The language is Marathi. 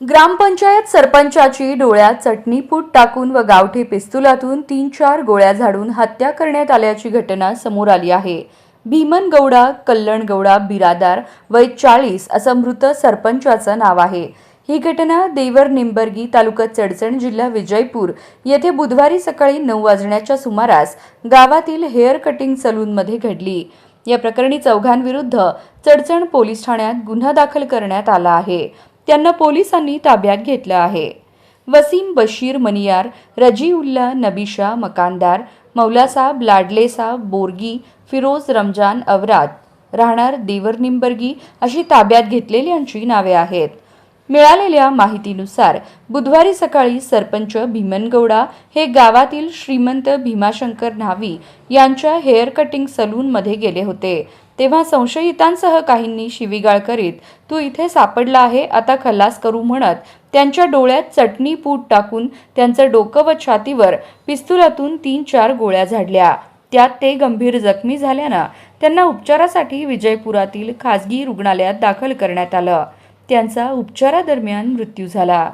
ग्रामपंचायत सरपंचाची डोळ्यात चटणीपूट टाकून व गावठी पिस्तुलातून तीन चार गोळ्या झाडून हत्या करण्यात आल्याची घटना समोर आली आहे. भीमन गौडा कल्लण गौडा बिरादार वय चाळीस असं मृत सरपंचाचं नाव आहे. ही घटना देवर निंबर्गी तालुका चडचण जिल्हा विजयपूर येथे बुधवारी सकाळी नऊ वाजण्याच्या सुमारास गावातील हेअर कटिंग सलूनमध्ये घडली. या प्रकरणी चौघांविरुद्ध चडचण पोलीस ठाण्यात गुन्हा दाखल करण्यात आला आहे. त्यांना पोलिसांनी ताब्यात घेतलं आहे. वसीम बशीर मनियार रजीउल्ला नबिशा मकानदार मौलासाब लाडलेसाब बोरगी फिरोज रमजान अवरात राहणार देवर निंबर्गी अशी ताब्यात घेतलेल्यांची नावे आहेत. मिळालेल्या माहितीनुसार बुधवारी सकाळी सरपंच भीमनगौडा हे गावातील श्रीमंत भीमाशंकर न्हावी यांच्या हेअर कटिंग सलूनमध्ये गेले होते. तेव्हा संशयितांसह काहींनी शिवीगाळ करीत तू इथे सापडला आहे आता खलास करू म्हणत त्यांच्या डोळ्यात चटणी पूट टाकून त्यांचं डोकं व छातीवर पिस्तुलातून तीन चार गोळ्या झाडल्या. त्यात ते गंभीर जखमी झाल्यानं त्यांना उपचारासाठी विजयपुरातील खासगी रुग्णालयात दाखल करण्यात आलं. त्यांचा उपचारादरम्यान मृत्यू झाला.